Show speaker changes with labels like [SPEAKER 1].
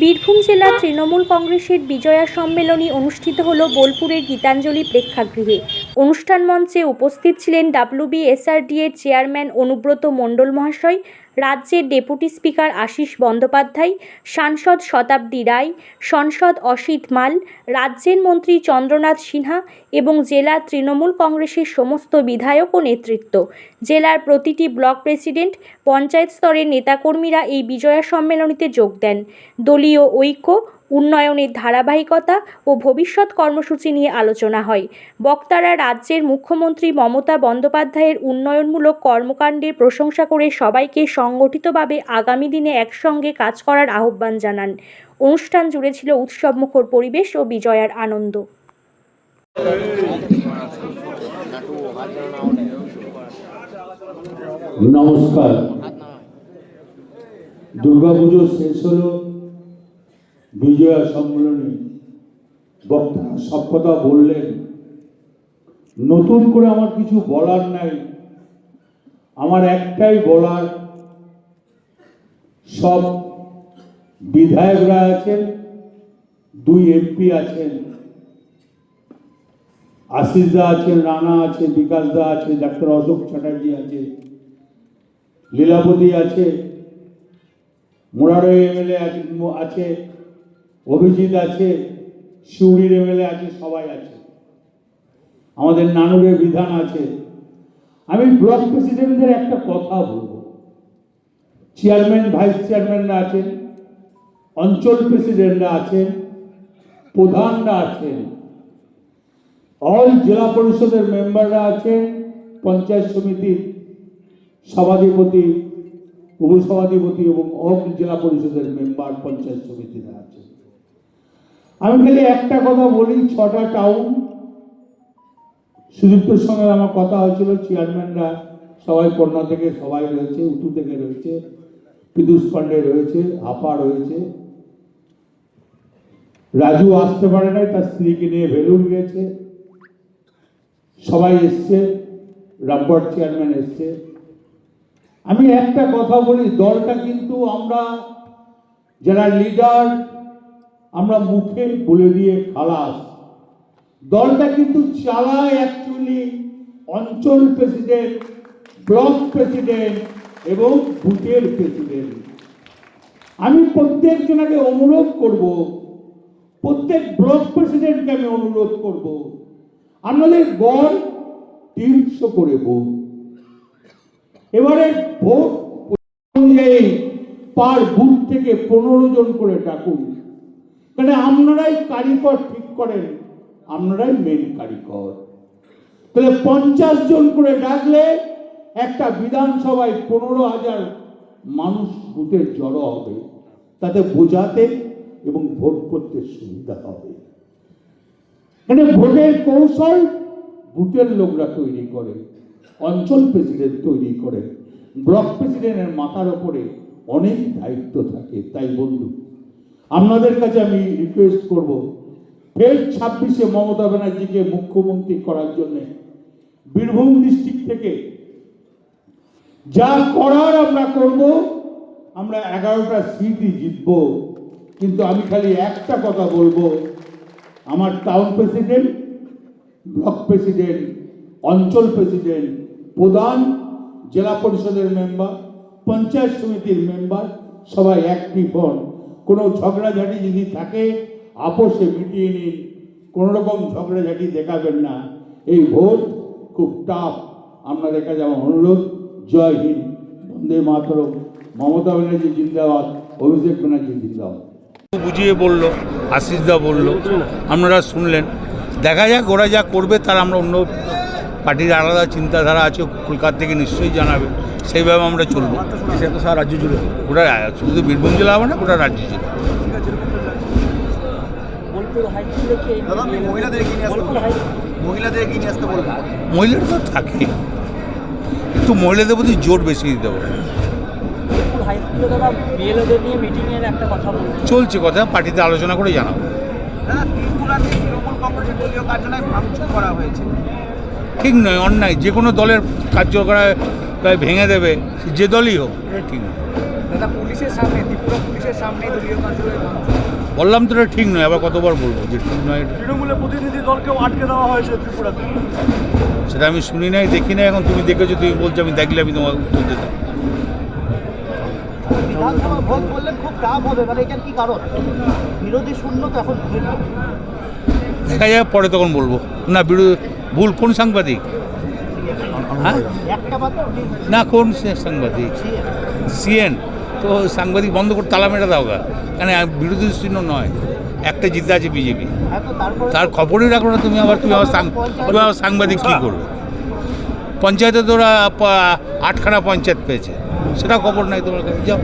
[SPEAKER 1] বীরভূম জেলা তৃণমূল কংগ্রেসের বিজয়া সম্মেলনী অনুষ্ঠিত হল বোলপুরের গীতাঞ্জলি প্রেক্ষাগৃহে। অনুষ্ঠান মঞ্চে উপস্থিত ছিলেন ডাব্লিউবিএসআরডি এর চেয়ারম্যান অনুব্রত মণ্ডল মহাশয় রাজ্যের ডেপুটি স্পিকার আশিস বন্দ্যোপাধ্যায়, সাংসদ শতাব্দী রায়, সংসদ অসিত মাল, রাজ্যের মন্ত্রী চন্দ্রনাথ সিনহা এবং জেলা তৃণমূল কংগ্রেসের সমস্ত বিধায়ক ও নেতৃত্ব। জেলার প্রতিটি ব্লক প্রেসিডেন্ট, পঞ্চায়েত স্তরের নেতাকর্মীরা এই বিজয়া সম্মেলনীতে যোগ দেন। দলীয় ঐক্য উন্নয়নের ধারাবাহিকতা ও ভবিষ্যৎ কর্মসূচি নিয়ে আলোচনা হয়। বক্তারা রাজ্যের মুখ্যমন্ত্রী মমতা বন্দ্যোপাধ্যায়ের উন্নয়নমূলক কর্মকাণ্ডের প্রশংসা করে সবাইকে সংগঠিতভাবে আগামী দিনে একসঙ্গে কাজ করার আহ্বান জানান। অনুষ্ঠান জুড়ে ছিল উৎসবমুখর পরিবেশ ও বিজয়ার আনন্দ।
[SPEAKER 2] নমস্কার। দুর্গাপুজো শেষ হলো। বিজয়া সম্মেলনে বক্তা সব কথা বললেন। নতুন করে আমার কিছু বলার নাই। আমার একটাই বলার, সব বিধায়করা আছেন, দুই এমপি আছেন। আশিস দা আছেন, রানা আছে বিকাশ দা আছে, ডাক্তার অশোক চ্যাটার্জি আছে লীলাবতী আছে মোরারো এমএলএ আছে। অভিজিৎ আছে শিউড়ির এমএলএ আছে, সবাই আছে। আমাদের নানুরের বিধান আছে। আমি ব্লক প্রেসিডেন্টদের একটা কথা বলব। চেয়ারম্যান, ভাইস চেয়ারম্যানরা আছেন, অঞ্চল প্রেসিডেন্টরা আছেন, প্রধানরা আছেন। অল জেলা পরিষদের মেম্বাররা আছেন, পঞ্চায়েত সমিতির সভাধিপতি, উপসভাধিপতি এবং অল জেলা পরিষদের মেম্বার পঞ্চায়েত সমিতিরা আছে আমি খালি একটা কথা বলি, ছটা টাউন সুদীপ্তর সঙ্গে আমার কথা হয়েছিল চেয়ারম্যানরা সবাই পণ্যা থেকে সবাই রয়েছে উটু থেকে রয়েছে পিদুষ পান্ডে রয়েছে, আপা রয়েছে। রাজু আসতে পারে নাই, তার স্ত্রীকে নিয়ে ভেলুর গেছে। সবাই এসছে রামপুর চেয়ারম্যান এসছে। আমি একটা কথা বলি, দলটা কিন্তু আমরা যারা লিডার আমরা মুখে বলে দিয়ে খালাস। দলটা কিন্তু চালায় অ্যাকচুয়ালি অঞ্চল প্রেসিডেন্ট ব্লক প্রেসিডেন্ট এবং বুথের প্রেসিডেন্ট আমি প্রত্যেকজনকে অনুরোধ করব, প্রত্যেক ব্লক প্রেসিডেন্টকে আমি অনুরোধ করব, আপনাদের গড় তিনশো করে এবারে ভোট অনুযায়ী পার বুথ থেকে পনেরো জন করে ডাকুন। কারণ আপনারাই কারিগর ঠিক করেন, আপনারাই মেন কারিগর। তাহলে পঞ্চাশ জন করে ডাকলে একটা বিধানসভায় পনেরো হাজার মানুষ বুথের জড়ো হবে, তাতে বোঝাতে এবং ভোট করতে সুবিধা হবে। মানে ভোটের কৌশল বুথের লোকরা তৈরি করে, অঞ্চল প্রেসিডেন্ট তৈরি করে, ব্লক প্রেসিডেন্টের মাথার ওপরে অনেক দায়িত্ব থাকে, তাই বন্ধু। আপনাদের কাছে আমি রিকোয়েস্ট করব। ফের ছাব্বিশে মমতা ব্যানার্জিকে মুখ্যমন্ত্রী করার জন্য। বীরভূম ডিস্ট্রিক্ট থেকে যা করার আমরা করব, আমরা এগারোটা সিটই জিতব। কিন্তু আমি খালি একটা কথা বলব। আমার টাউন প্রেসিডেন্ট ব্লক প্রেসিডেন্ট অঞ্চল প্রেসিডেন্ট প্রধান জেলা পরিষদের মেম্বার পঞ্চায়েত সমিতির মেম্বার সবাই একটি হন। কোনো ঝগড়াঝাটি যদি থাকে, আপোষে মিটিয়ে নিন। কোনো রকম ঝগড়াঝাটি দেখাবেন না। এই ভোট খুব টাফ আপনাদের কাছে আমার অনুরোধ, জয় হিন্দ। বন্দে মাতরম। মমতা ব্যানার্জি জিন্দাবাদ, অভিষেক ব্যানার্জি জিন্দাবাদ।
[SPEAKER 3] বুঝিয়ে বলল আশিসদা বলল, আপনারা শুনলেন। দেখা যাক, ওরা যা করবে, তার আমরা অন্য পার্টির আলাদা চিন্তাধারা আছে, কলকাতা থেকে নিশ্চয়ই জানাবে। সেইভাবে আমরা চলবো।
[SPEAKER 4] সে তো সারা রাজ্য জুড়ে।
[SPEAKER 3] ওটা শুধু বীরভূম জেলা হবে না ওটা রাজ্য
[SPEAKER 4] আমি মহিলাদের এগিয়ে নিয়ে আসতে মহিলাদের এগিয়ে নিয়ে আসতে বলব
[SPEAKER 3] মহিলারা তো থাকে। একটু মহিলাদের প্রতি জোর বেশি দিতে হবে।
[SPEAKER 5] হাইস্কুলে দাদা বিএলওদের নিয়ে মিটিংয়ের একটা কথা
[SPEAKER 3] চলছে কথা পার্টিতে আলোচনা করে জানাব। ঠিক নয় অন্যায়। যে কোনো দলের কার্যকলাপ ভেঙে দেবে যে দলই হোক। এটা ঠিক নয়
[SPEAKER 6] দাদা পুলিশের সামনে ত্রিপুরা পুলিশের সামনে দলীয় কার্যালয়
[SPEAKER 2] বললাম তো এটা ঠিক নয় আবার কতবার বলব যে ঠিক নয়
[SPEAKER 4] তৃণমূলের প্রতিনিধি দলকেও আটকে দেওয়া হয়েছে ত্রিপুরাতে।
[SPEAKER 2] সেটা আমি শুনি নাই দেখি নাই এখন তুমি দেখেছ তুমি বলছো আমি দেখলে আমি তোমার উত্তর দিতাম
[SPEAKER 3] বিধানসভা ভোট করলে খুব টাফ হবে মানে এটার কি কারণ? বিরোধী শূন্য তো এখন।
[SPEAKER 2] দেখা যায় পরে তখন বলব। না বিরোধী ভুল কোন সাংবাদিক? না, কোন সাংবাদিক? সিএন তো সাংবাদিক বন্ধ করে তালা মেটা দাও গা। কেন বিরোধী চিহ্ন নয়। একটা জিতে আছে বিজেপি তার খবরই রাখো না তুমি আবার তুমি আবার তুমি আবার সাংবাদিক কী করবে? পঞ্চায়েতে তোরা আটখানা পঞ্চায়েত পেয়েছে। সেটা খবর নাই তোমার কাছে। যাও।